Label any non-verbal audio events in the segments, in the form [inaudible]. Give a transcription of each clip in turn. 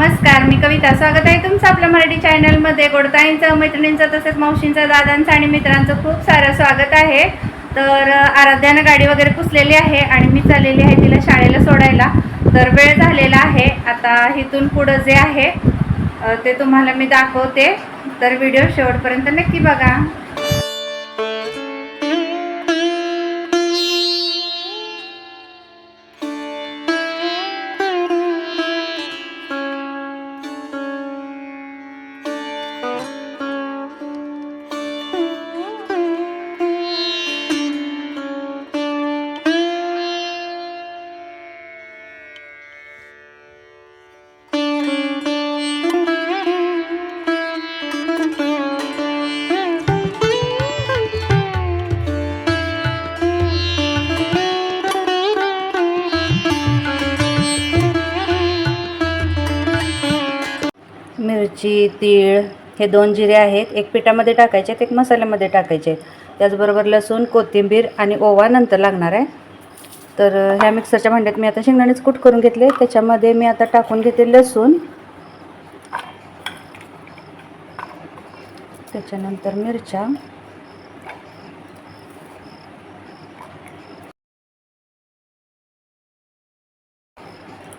नमस्कार मी कविता. स्वागत आहे तुमचं आपल्या मराठी चॅनलमध्ये गोडताईंचं मैत्रिणींचं तसेच मावशींचं दादांचं आणि मित्रांचं खूप सारं स्वागत आहे. तर आराध्यानं गाडी वगैरे पुसलेली आहे आणि मी चाललेली आहे तिला शाळेला सोडायला. तर वेळ झालेला आहे. आता इथून पुढं जे आहे ते तुम्हाला मी दाखवते. तर व्हिडिओ शेवटपर्यंत नक्की बघा. मिरची तीळ हे दोन जिरे आहेत. एक पिठामध्ये टाकायचे आहेत एक मसाल्यामध्ये टाकायचे आहेत. त्याचबरोबर लसूण कोथिंबीर आणि ओवा नंतर लागणार आहे. तर ह्या मिक्सरच्या भांड्यात मी आता शेंगदाणेच कूट करून घेतले. त्याच्यामध्ये मी आता टाकून घेते लसूण. त्याच्यानंतर मिरच्या.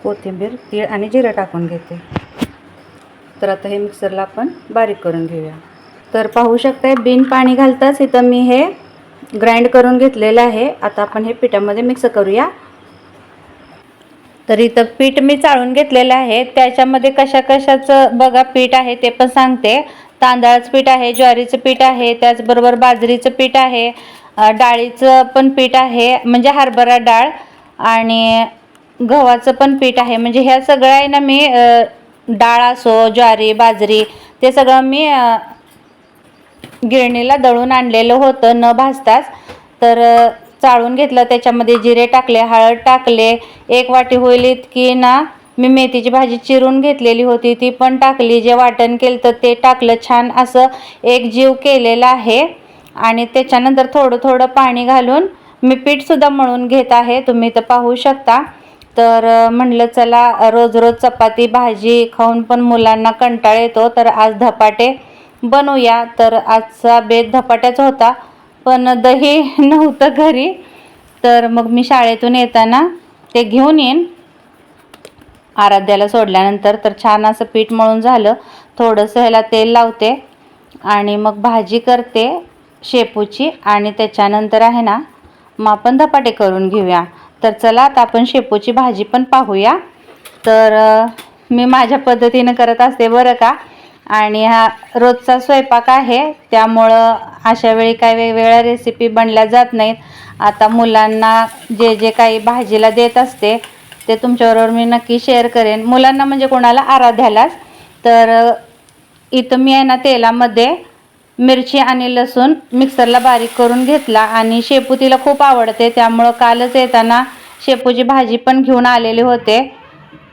कोथिंबीर तीळ आणि जिरं टाकून घेते. तर आता हे मिक्सरला आपण बारीक करून घेऊया. तर पाहू शकताय बिन पाणी घालताच इथं मी हे ग्राइंड करून घेतलेलं आहे. आता आपण हे पिठामध्ये मिक्स करूया. तर इथं पीठ मी चाळून घेतलेलं आहे. त्याच्यामध्ये कशा कशाचं बघा पीठ आहे ते पण सांगते. तांदळाचं पीठ आहे ज्वारीचं पीठ आहे त्याचबरोबर बाजरीचं पीठ आहे डाळीचं पण पीठ आहे म्हणजे हरभरा डाळ आणि गव्हाचं पण पीठ आहे. म्हणजे ह्या सगळ्या आहे ना मी डाळ असो ज्वारी बाजरी ते सगळं मी गिरणीला दळून आणलेलं होतं. न भाजताच. तर चाळून घेतलं. त्याच्यामध्ये जिरे टाकले हळद टाकले. एक वाटी होईल इतकी ना. मी मेथीची भाजी चिरून घेतलेली होती. ती पण टाकली. जे वाटण केलं तर ते टाकलं. छान असं एक जीव केलेला आहे. आणि त्याच्यानंतर थोडं थोडं पाणी घालून मी पीठसुद्धा मळून घेत आहे. तुम्ही तर पाहू शकता. तर म्हणलं चला रोज रोज चपाती भाजी खाऊन पण मुलांना कंटाळ येतो. तर आज धपाटे बनवूया. तर आजचा बेत धपाट्याचा होता पण दही [laughs] नव्हतं घरी. तर मग मी शाळेतून येताना ते घेऊन येईन. आराध्याला सोडल्यानंतर तर छान असं पीठ मळून झालं. थोडंसं ह्याला तेल लावते आणि मग भाजी करते शेपूची. आणि त्याच्यानंतर आहे ना मग आपण धपाटे करून घेऊया. तर चला आता आपण शेपूची भाजी पण पाहूया. तर मी माझ्या पद्धतीनं करत असते बरं का? आणि हा रोजचा स्वयंपाक आहे त्यामुळं अशा वेळी काही वेगवेगळ्या रेसिपी बनल्या जात नाहीत. आता मुलांना जे जे काही भाजीला देत असते ते तुमच्याबरोबर मी नक्की शेअर करेन. मुलांना म्हणजे कोणाला आराध्यालाच. तर इथं मी आहे ना तेलामध्ये मिरची आणि लसूण मिक्सरला बारीक करून घेतला आणि शेपू तिला खूप आवडते. त्यामुळं कालच येताना शेपूची भाजी पण घेऊन आलेले होते.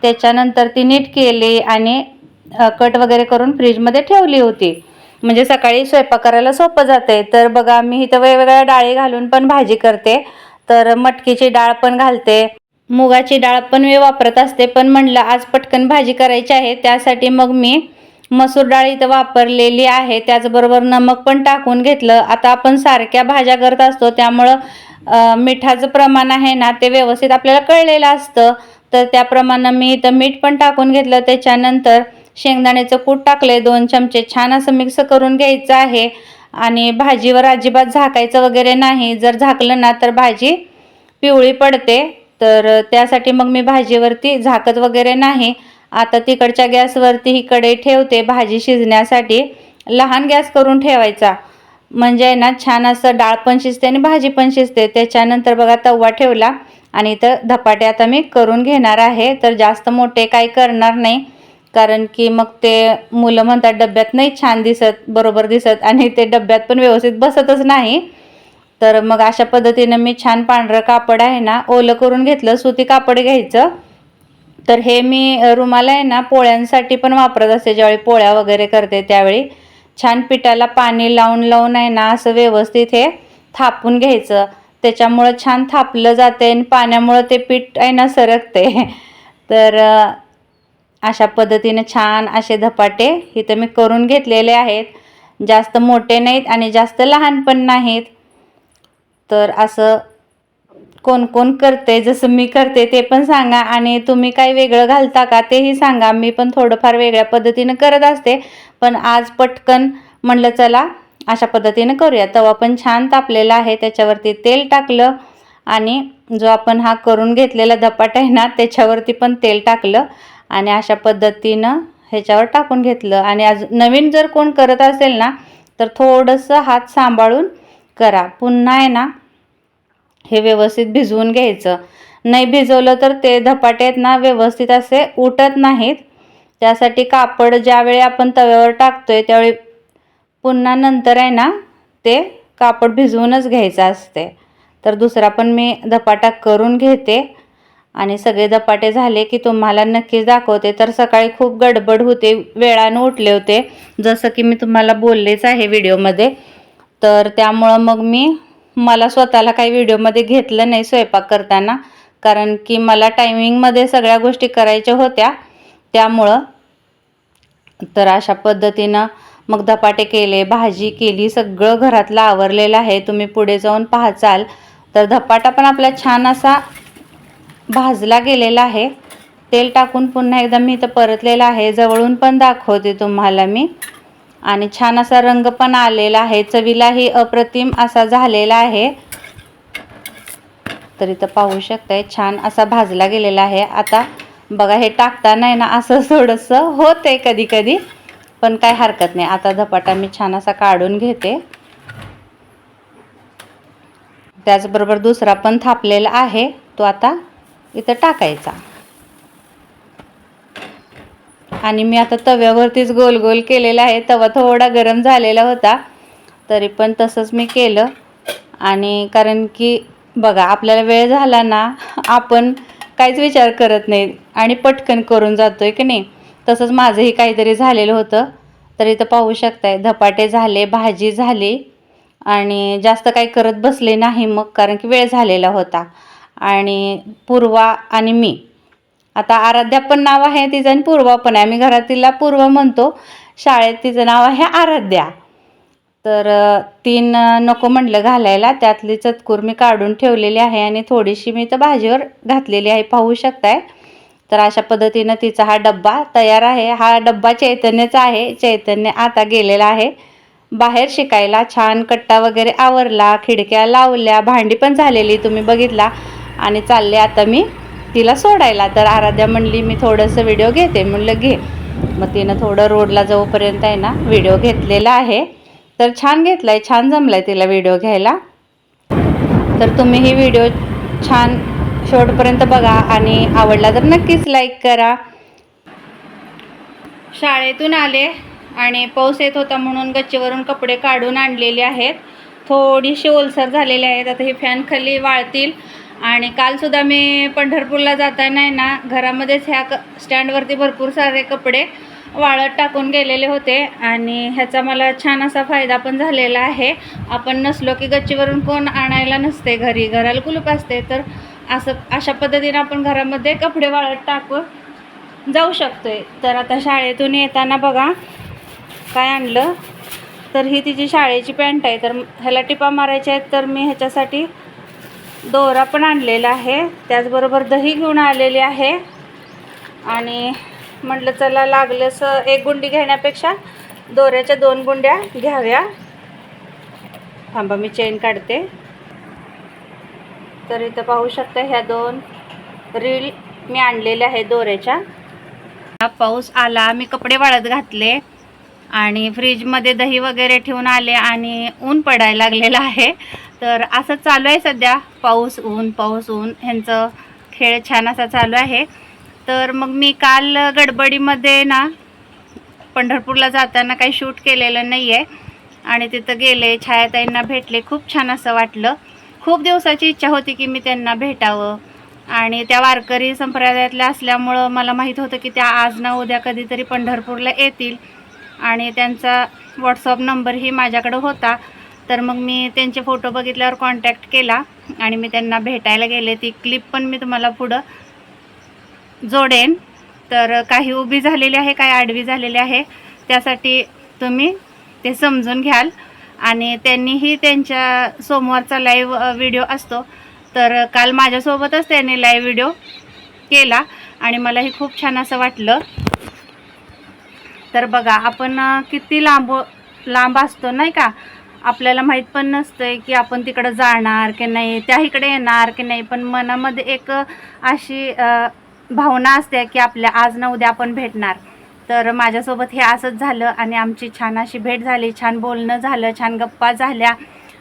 त्याच्यानंतर ती नीट केली आणि कट वगैरे करून फ्रीजमध्ये ठेवली होती. म्हणजे सकाळी स्वयंपाक करायला सोपं जाते तर बघा मी इथं वेगवेगळ्या डाळी घालून पण भाजी करते. तर मटकीची डाळ पण घालते. मुगाची डाळ पण मी वापरत असते. पण म्हणलं आज पटकन भाजी करायची आहे. त्यासाठी मग मी मसूर डाळ इथं वापरलेली आहे. त्याचबरोबर नमक पण टाकून घेतलं. आता आपण सारख्या भाज्या करत असतो. त्यामुळं मिठाचं प्रमाण आहे ना ते व्यवस्थित आपल्याला कळलेलं असतं. तर त्याप्रमाणे मी इथं मीठ पण टाकून घेतलं. त्याच्यानंतर शेंगदाण्याचं कूट टाकले दोन चमचे छान असं मिक्स करून घ्यायचं आहे. आणि भाजीवर अजिबात झाकायचं वगैरे नाही. जर झाकलं ना तर भाजी पिवळी पडते. तर त्यासाठी मग मी भाजीवरती झाकत वगैरे नाही. आता तिकडच्या गॅसवरती ही कढई ठेवते भाजी शिजण्यासाठी. लहान गॅस करून ठेवायचा. म्हणजे आहे ना छान असं डाळ पण शिजते आणि भाजी पण शिजते. त्याच्यानंतर बघा तवा ठेवला आणि इथं धपाटे आता मी करून घेणार आहे. तर जास्त मोठे काही करणार नाही. कारण की मग ते मुलं म्हणतात डब्यात नाही छान दिसत बरोबर दिसत. आणि ते डब्यात पण व्यवस्थित बसतच नाही. तर मग अशा पद्धतीनं मी छान पांढरं कापड आहे ना ओलं करून घेतलं सुती कापड घ्यायचं. तर हे मी रुमाल आहे ना पोळ्यांसाठी पण वापरत असते. ज्यावेळी पोळ्या वगैरे करते त्यावेळी छान पिठाला पाणी लावून लावून आहे ना असं व्यवस्थित हे थापून घ्यायचं. त्याच्यामुळं छान थापलं जाते आणि पाण्यामुळं ते पीठ आहे ना सरकते. [laughs] तर अशा पद्धतीने छान असे धपाटे इथं मी करून घेतलेले आहेत. जास्त मोठे नाहीत आणि जास्त लहान पण नाहीत. तर असं कोण कोण करते जसं मी करते ते पण सांगा आणि तुम्ही काही वेगळं घालता का तेही सांगा. मी पण थोडंफार वेगळ्या पद्धतीनं करत असते. पण आज पटकन म्हणलं चला अशा पद्धतीनं करूया. तवा पण छान तापलेला आहे. त्याच्यावरती तेल टाकलं आणि जो आपण हा करून घेतलेला धपाट आहे ना त्याच्यावरती पण तेल टाकलं आणि अशा पद्धतीनं ह्याच्यावर टाकून घेतलं. आणि आज नवीन जर कोण करत असेल ना तर थोडंसं हात सांभाळून करा. पुन्हा आहे ना हे व्यवस्थित भिजवून घ्यायचं. नाही भिजवलं तर ते धपाटे आहेत ना व्यवस्थित असे उठत नाहीत. त्यासाठी कापड ज्यावेळी आपण तव्यावर टाकतोय त्यावेळी पुन्हा नंतर आहे ना ते कापड भिजवूनच घ्यायचं असते. तर दुसरा पण मी धपाटा करून घेते. आणि सगळे धपाटे झाले की तुम्हाला नक्कीच दाखवते. तर सकाळी खूप गडबड होते वेळानं उठले होते. जसं की मी तुम्हाला बोललेच आहे व्हिडिओमध्ये. तर त्यामुळं मग मी मला स्वतःला काही व्हिडिओमध्ये घेतलं नाही स्वयंपाक करताना. कारण की मला टायमिंगमध्ये सगळ्या गोष्टी करायच्या होत्या. त्यामुळं तर अशा पद्धतीनं मग धपाटे केले भाजी केली सगळं घरातलं आवरलेलं आहे. तुम्ही पुढे जाऊन पाहचाल. तर धपाटा पण आपला छान असा भाजला गेलेला आहे. तेल टाकून पुन्हा एकदा मी इथं परतलेलं आहे. जवळून पण दाखवते तुम्हाला मी. आणि छान असा रंग पण आलेला आहे. चवीलाही अप्रतिम असा झालेला आहे. तर इथं पाहू शकताय छान असा भाजला गेलेला आहे. आता बघा हे टाकताना आहे ना असं थोडंसं होतंय कधी कधी पण काय हरकत नाही. आता धपाटा मी छान असा काढून घेते. त्याचबरोबर दुसरा पण थापलेला आहे. तो आता इथं टाकायचा. आणि मी आता तव्यावरतीच गोल गोल केलेला आहे. तवा थोडा गरम झालेला होता तरी पण तसंच मी केलं. आणि कारण की बघा आपल्याला वेळ झाला ना आपण काहीच विचार करत नाही आणि पटकन करून जातो आहे की नाही. तसंच माझंही काहीतरी झालेलं होतं. तर इथं पाहू शकताय धपाटे झाले भाजी झाली. आणि जास्त काही करत बसले नाही मग कारण की वेळ झालेला होता. आणि पूर्वा आणि मी आता आराध्या पण नाव आहे तिचं आणि पूर्वा पण आहे. आम्ही घरात तिला पूर्व म्हणतो शाळेत तिचं नाव आहे आराध्या. तर तीन नको म्हटलं घालायला. त्यातली चतकूर मी काढून ठेवलेली आहे आणि थोडीशी मी तर भाजीवर घातलेली आहे. पाहू शकताय? तर अशा पद्धतीनं तिचा हा डब्बा तयार आहे. हा डब्बा चैतन्यचा आहे. चैतन्य आता गेलेला आहे. बाहेर शिकायला छान कट्टा वगैरे आवरला खिडक्या लावल्या भांडी पण झालेली तुम्ही बघितला. आणि चालले आता मी तिला सोडायला. तर आराध्या म्हणली मी थोडंसं व्हिडिओ घेते. म्हणलं घे. मग तिनं थोडं रोडला जाऊपर्यंत आहे ना व्हिडिओ घेतलेला आहे. तर छान घेतला आहे छान जमला आहे तिला व्हिडिओ घ्यायला. तर तुम्ही ही व्हिडिओ छान शेवटपर्यंत बघा आणि आवडला तर नक्कीच लाईक करा. शाळेतून आले आणि पाऊस येत होता म्हणून गच्चीवरून कपडे काढून आणलेले आहेत. थोडीशी ओलसर झालेले आहेत. आता हे फॅन खाली वाळतील. आणि कालसुद्धा मी पंढरपूरला जाताना आहे ना घरामध्येच ह्या क स्टँडवरती भरपूर सारे कपडे वाळत टाकून गेलेले होते. आणि ह्याचा मला छान असा फायदा पण झालेला आहे. आपण नसलो की गच्चीवरून कोण आणायला नसते घरी. घराला कुलूप असते. तर असं अशा पद्धतीनं आपण घरामध्ये कपडे वाळत टाकून जाऊ शकतोय. तर आता शाळेतून येताना बघा काय आणलं. तर ही तिची शाळेची पॅन्ट आहे. तर ह्याला टिपा मारायच्या आहेत. तर मी ह्याच्यासाठी दोरा पण आणलेला आहे. त्याचबरोबर दही घेऊन आलेली आहे. आणि म्हटलं चला लागलंसं एक गुंडी घेण्यापेक्षा दोऱ्याच्या दोन गुंड्या घ्याव्या. थांबा मी चेन काढते. तर इथं पाहू शकता ह्या दोन रील मी आणलेल्या आहे दोऱ्याच्या. हा पाऊस आला मी कपडे वाळत घातले आणि फ्रीजमध्ये दही वगैरे ठेवून आले आणि ऊन पडायला लागलेलं आहे. तर असं चालू आहे सध्या. पाऊस ऊन पाऊस ऊन. ह्यांचं खेळ छान असा चालू आहे. तर मग मी काल गडबडीमध्ये ना पंढरपूरला जाताना काही शूट केलेलं नाही आहे आणि तिथं गेले छायाताईंना भेटले. खूप छान असं वाटलं. खूप दिवसाची इच्छा होती की मी त्यांना भेटावं. आणि त्या वारकरी संप्रदायातल्या असल्यामुळं मला माहीत होतं की त्या आज ना उद्या कधीतरी पंढरपूरला येतील. आणि त्यांचा व्हॉट्सअप नंबरही माझ्याकडं होता. तर मग मी त्यांचे फोटो बघितल्यावर कॉन्टॅक्ट केला आणि मी त्यांना भेटायला गेले. ती क्लिप पण मी तुम्हाला पुढं जोडेन. तर काही उभी झालेली आहे काही आडवी झालेली आहे. त्यासाठी तुम्ही ते समजून घ्याल. आणि त्यांनीही त्यांच्या सोमवारचा लाईव्ह व्हिडिओ असतो. तर काल माझ्यासोबतच त्यांनी लाईव्ह व्हिडिओ केला आणि मलाही खूप छान असं वाटलं. तर बघा आपण किती लांब लांब असतो नाही का? आपल्याला माहीत पण नसतंय की आपण तिकडं जाणार की नाही त्या इकडे येणार की नाही पण मनामध्ये एक अशी भावना असते की आपल्या आज ना उद्या आपण भेटणार. तर माझ्यासोबत हे असंच झालं आणि आमची छान अशी भेट झाली छान बोलणं झालं छान गप्पा झाल्या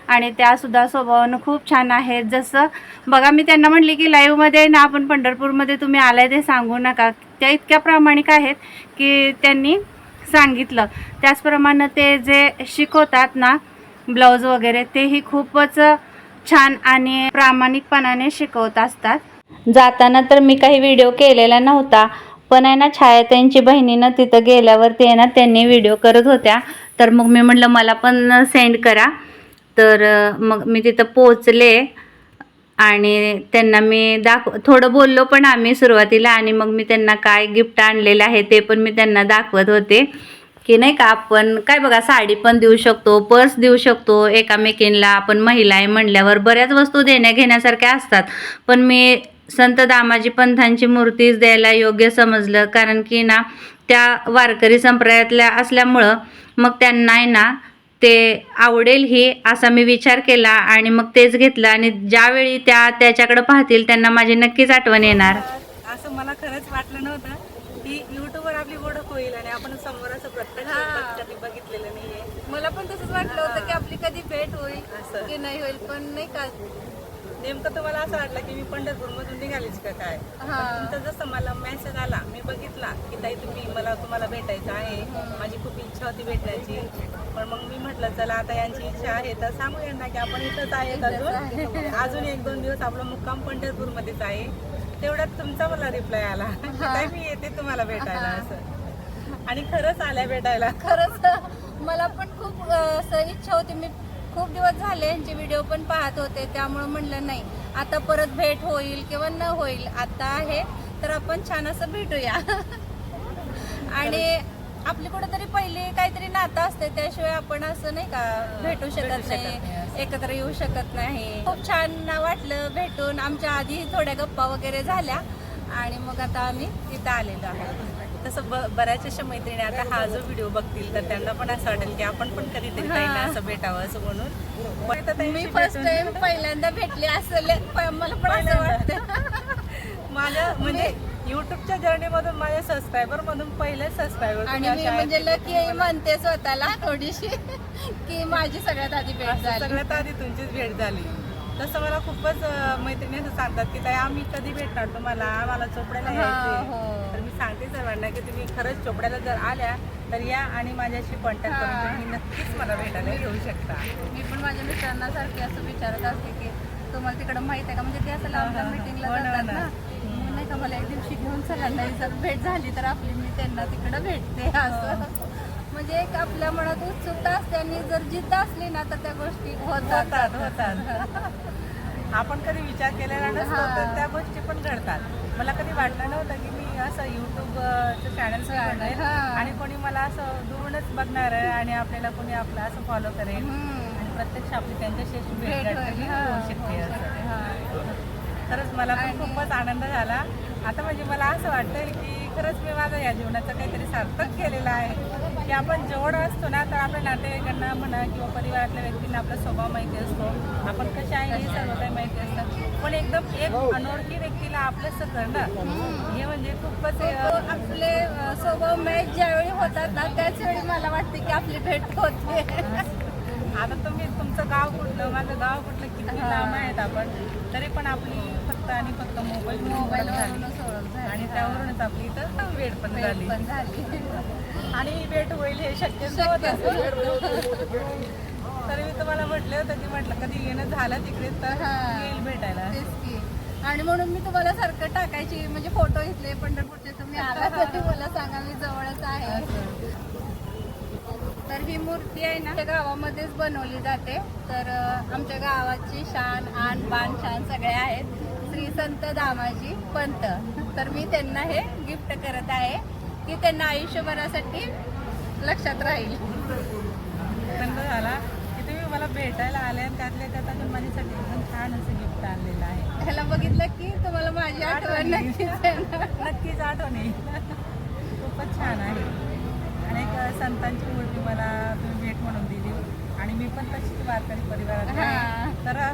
आणि त्यासुद्धा स्वभावानं खूप छान आहेत. जसं बघा मी त्यांना म्हटले की लाईव्हमध्ये ना आपण पंढरपूरमध्ये तुम्ही आलाय ते सांगू नका. त्या इतक्या प्रामाणिक आहेत की त्यांनी सांगितलं. त्याचप्रमाणे ते जे शिकवतात ना ब्लाऊज वगैरे तेही खूपच छान आणि प्रामाणिकपणाने शिकवत असतात. जाताना तर मी काही व्हिडिओ केलेला नव्हता पण आहे ना छायाताईंची बहिणीनं तिथं गेल्यावरती आहे ना त्यांनी व्हिडिओ करत होत्या. तर मग मी म्हटलं मला पण सेंड करा. तर मग मी तिथं पोचले आणि त्यांना मी दाखव थोडं बोललो पण आम्ही सुरुवातीला आणि मग मी त्यांना काय गिफ्ट आणलेलं आहे ते पण मी त्यांना दाखवत होते. की नाही का आपण काय बघा साडी पण देऊ शकतो पर्स देऊ शकतो. एकामेकींना आपण महिला आहे म्हणल्यावर बऱ्याच वस्तू देण्या घेण्यासारख्या असतात. पण मी संत दामाजी पंथांची मूर्तीच द्यायला योग्य समजलं. कारण की ना त्या वारकरी संप्रदायातल्या असल्यामुळं मग त्यांना आहे ना ते आवडेल ही असा मी विचार केला आणि मग तेच घेतलं. आणि ज्यावेळी त्या त्याच्याकडे पाहतील त्यांना माझी नक्कीच आठवण येणार. असं मला खरंच वाटलं नव्हतं की युट्यूबवर आपली ओळख होईल आणि आपण समोर कधी बघितलेलं नाहीये. मला पण तसंच वाटलं होतं की आपली कधी भेट होईल असं. की नाही होईल पण नाही का? नेमकं तुम्हाला असं वाटलं की मी पंढरपूर मधून निघालीच का काय? हा. तुमचा जसं मला मेसेज आला मी बघितला की ताई तुम्ही मला तुम्हाला भेटायचं आहे. माझी खूप इच्छा होती भेटायची पण मग मी म्हटलं चला आता यांची इच्छा आहे. तर सांगू यांना की आपण इथंच आहेत अजून. [laughs] अजून एक दोन दिवस आपला मुक्काम पंढरपूर मध्येच आहे. तेवढ्यात तुमचा मला रिप्लाय आला. की ताई मी येते तुम्हाला भेटायला असं. आणि खरंच आल्या भेटायला. खरंच मला पण खूप असं इच्छा होती. मी खूप दिवस झाले यांचे व्हिडिओ पण पाहत होते त्यामुळे म्हणलं नाही. आता परत भेट होईल किंवा न होईल आता आहे. तर आपण छान असं भेटूया. आणि आपली कुठेतरी पहिली काहीतरी नातं असते त्याशिवाय आपण असं नाही का भेटू शकत नाही नाही एकत्र येऊ शकत नाही. खूप छान वाटलं भेटून. आमच्या आधी थोड्या गप्पा वगैरे झाल्या. आणि मग आता आम्ही इथं आलेलो आहोत. तसं बऱ्याच अशा मैत्रिणी आता हा जो व्हिडिओ बघतील तर त्यांना पण असं वाटेल की आपण पण कधीतरी ताईंना असं भेटावं असं म्हणून. मी फर्स्ट टाइम पहिल्यांदा भेटले असेल. प- मला पण असं वाटतं [laughs] माझ्या म्हणजे युट्यूबच्या जर्नी मधून माझ्या सबस्क्रायबर मधून पहिले सबस्क्रायबर आणि मी म्हणजे लकी म्हणते स्वतःला थोडीशी की माझी सगळ्यात आधी भेट झाली. सगळ्यात आधी तुमचीच भेट झाली. तसं मला खूपच मैत्रिणी असं सांगतात की ताई आम्ही कधी भेटणार तुम्हाला? आम्हाला चोपड्याला हा, यायचे हो. तर मी सांगते सर्वांना की तुम्ही खरंच चोपड्याला जर आल्या तर या आणि माझ्याशी कॉन्टॅक्ट करून हा. तुम्ही नक्कीच मला भेटायला येऊ शकता. मी पण माझ्या मित्रांना सारखी असं विचारत असते की तुम्हाला तिकडं माहीत आहे का? म्हणजे ते असं लांब मिटिंगला हो ना, जातात हो ना. नाही का मला एक दिवशी घेऊन चला नाही जर भेट झाली तर आपली मी त्यांना तिकडं भेटते असं. म्हणजे एक आपल्या मनात उत्सुकता असते आणि जर जिद्द असली ना तर त्या गोष्टी होतात होतात होतात [laughs] आपण कधी विचार केलेला नसतो. तर त्या गोष्टी पण घडतात मला कधी वाटलं नव्हतं की मी असं युट्यूबचं चॅनल. आणि कोणी मला असं दुरूनच बघणार आहे आणि आपल्याला कोणी आपलं असं फॉलो करेल. आणि प्रत्यक्ष आपली त्यांच्याशी भेट हा, होऊ शकते होऊ असं. शकते. खरंच मला पण खूपच आनंद झाला आता म्हणजे मला असं वाटतंय की खरंच मी माझं या जीवनाचं काहीतरी सार्थक केलेलं आहे की आपण जवळ असतो ना तर आपल्या नातेवाईकांना म्हणा किंवा परिवारातल्या व्यक्तींना आपला स्वभाव माहिती असतो. आपण कसे आहे हे सर्व काही माहिती असतं. पण एकदम एक अनोळखी व्यक्तीला आपलंसं करणं हे म्हणजे खूपच आपले स्वभाव मॅच ज्यावेळी होतात ना त्याच वेळी मला वाटते की आपली भेट होते. आता तुम्ही तुमचं गाव कुठलं? माझं गाव कुठलं? किती. लांब आहेत आपण? तरी पण आपली फक्त आणि फक्त मोबाईल मोबाईल आणि त्यावरूनच आपली इथं वेळ पण झाली. पण झाली. आणि भेट होईल हे शक्य तर मी तुम्हाला म्हटलं होतं की म्हटलं कधी येणं झालं तिकडे तर हा. येईल भेटायला. आणि म्हणून मी तुम्हाला सारखं टाकायची म्हणजे फोटो इथले पंढरपूरचे तुम्ही आला तरी मला सांगा मी जवळच आहे. तर ही मूर्ती आहे ना गावामध्येच बनवली जाते. तर आमच्या गावाची शान आन बान शान सगळे आहेत. श्री संत दामाजी पंत. तर मी त्यांना हे गिफ्ट करत आहे की त्यांना आयुष्यभरासाठी लक्षात राहील. आनंद झाला की तुम्ही मला भेटायला आले आणि त्यातल्या त्यात अजून माझ्यासाठी एकदम छान असं गिफ्ट आणलेलं आहे. ह्याला बघितलं की तुम्हाला माझी आठवण नक्कीच आठवण येईल. खूपच छान आहे. आणि एक संतांची मूर्ती मला तुम्ही भेट म्हणून दिली. आणि मी पण तशीच वारकरी परिवारात तर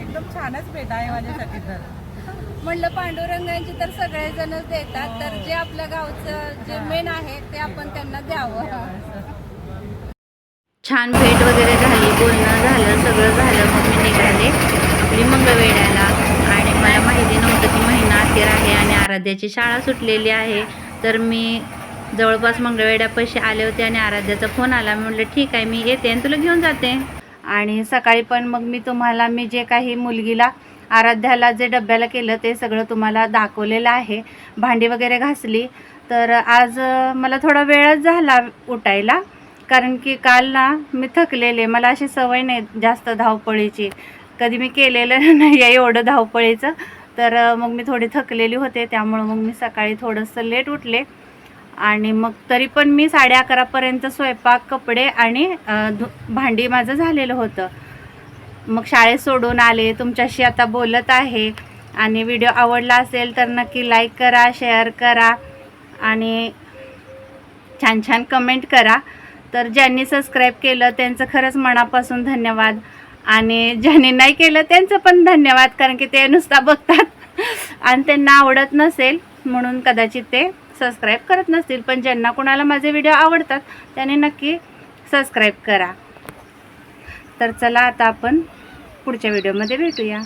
एकदम छानच भेट आहे माझ्यासाठी तर. म्हणलं पांडुरंगांची तर सगळेजणच देतात तर जे आपल्या गावचं जे मेन आहे ते आपण त्यांना द्यावं. छान भेट वगैरे झाली बोलणं झालं सगळं झालं मग मी निघाले आपली मंगळवेड्याला आणि मला माहिती नव्हतं की महिना अखेर आहे आणि आराध्याची शाळा सुटलेली आहे. तर मी जवळपास मंगळवेड्यापाशी आले होते आणि आराध्याचा फोन आला. मी म्हटलं ठीक आहे मी येते आणि तुला घेऊन जाते. आणि सकाळी पण मग मी तुम्हाला मी जे काही मुलगीला आराध्याला जे डब्याला केलं ते सगळं तुम्हाला दाखवलेलं आहे. भांडी वगैरे घासली. तर आज मला थोडा वेळच झाला उठायला. कारण की काल ना मी थकलेले. मला अशी सवय नाही जास्त धावपळीची. कधी मी केलेलं [laughs] नाही आहे एवढं धावपळीचं. तर मग मी थोडी थकलेली होते. त्यामुळं मग मी सकाळी थोडंसं लेट उठले. आणि मग तरी पण मी साडे अकरापर्यंत स्वयंपाक कपडे आणि धु भांडी माझं झालेलं होतं. मग शाळेत सोडून आले. तुमच्याशी आता बोलत आहे. आणि व्हिडिओ आवडला असेल तर नक्की लाईक करा शेअर करा. आणि छान छान कमेंट करा. तर ज्यांनी सबस्क्राईब केलं त्यांचं खरंच मनापासून धन्यवाद. आणि ज्यांनी नाही केलं त्यांचं पण धन्यवाद कारण की ते नुसता बघतात. आणि त्यांना आवडत नसेल म्हणून कदाचित ते सबस्क्राईब करत नसतील. पण ज्यांना कोणाला माझे व्हिडिओ आवडतात त्यांनी नक्की सबस्क्राईब करा. तर चला आता आपण पुढच्या व्हिडिओमध्ये भेटूया.